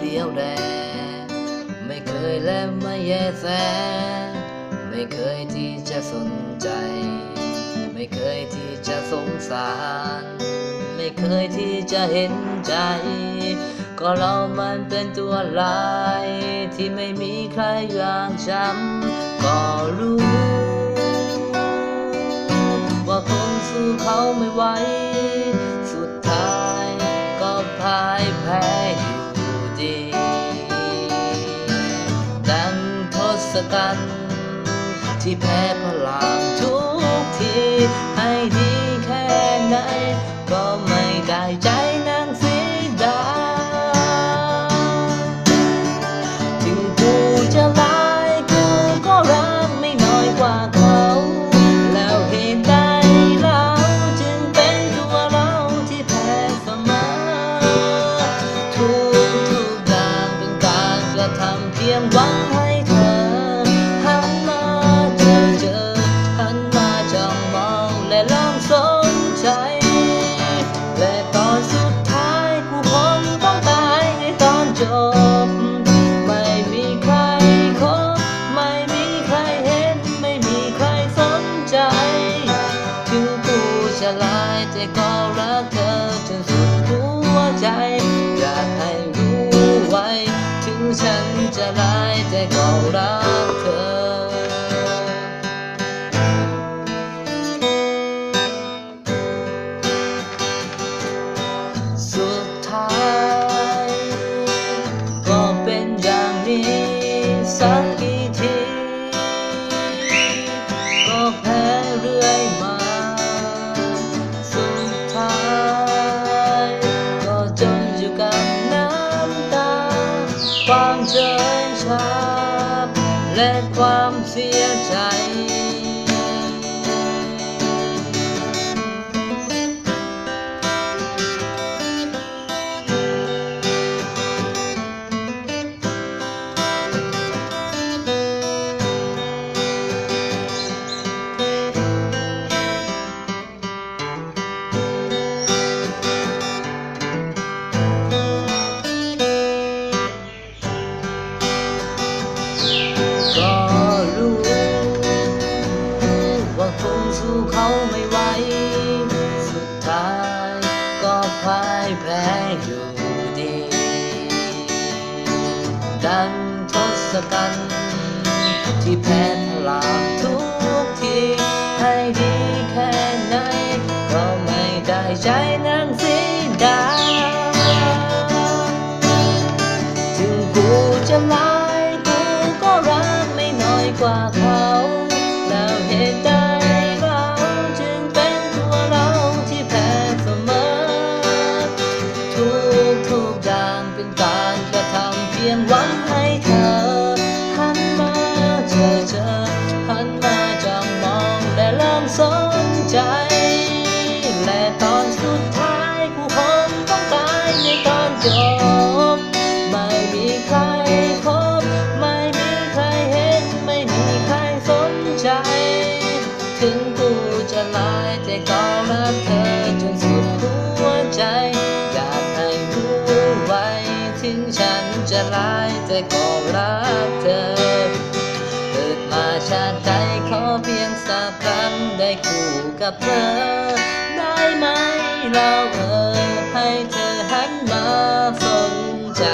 เลี้ยวแลไม่เคยและไม่แยแส ไม่เคยที่จะสนใจ ไม่เคยที่จะสงสาร ไม่เคยที่จะเห็นใจ ก็เรามันเป็นตัวลาย ที่ไม่มีใครอย่างฉันก็รู้ ว่าคงสู้เขาไม่ไหว ศกัณฐ์ที่แพ้พลังทุกที ให้ดีแค่ไหน ก็ไม่ได้ใจนางสีดา ถึงกูจะลายกูก็รักไม่น้อยกว่าเขา แล้วเหตุใดเราจึงเป็นตัวเราที่แพ้เสมอทุกทุกอย่างเป็นการกระทำเพียงหวัง ใจ และตอนสุดท้ายกูคงต้องตายในตอนจบ และความเสียใจ เขาไม่ไหว สุดท้ายก็พ่ายแพ้อยู่ดี ดังทศกัณฐ์ที่แพ้พลังทุกที ให้ดีแค่ไหน ก็ไม่ได้ใจนางสีดาถึงกูจะลายกูก็รักไม่น้อยกว่าเขา แล้วเหตุ เป็นการกระทำเพียงหวังให้เธอ หันมาเจอเจอหันมาจ้องมองและเริ่มสนใจ และตอนสุดท้ายกูคงต้องตายในตอนจบ ไม่มีใครคบ ไม่มีใครเห็น ไม่มีใครสนใจ ถึงกูจะลายแต่ก็รักเธอจนสุด ยบอกรักเธอ เกิดมาชาติใดขอเพียงสักครั้งได้คู่กับเธอ ได้ไหมเราเออให้เธอหันมาสนใจ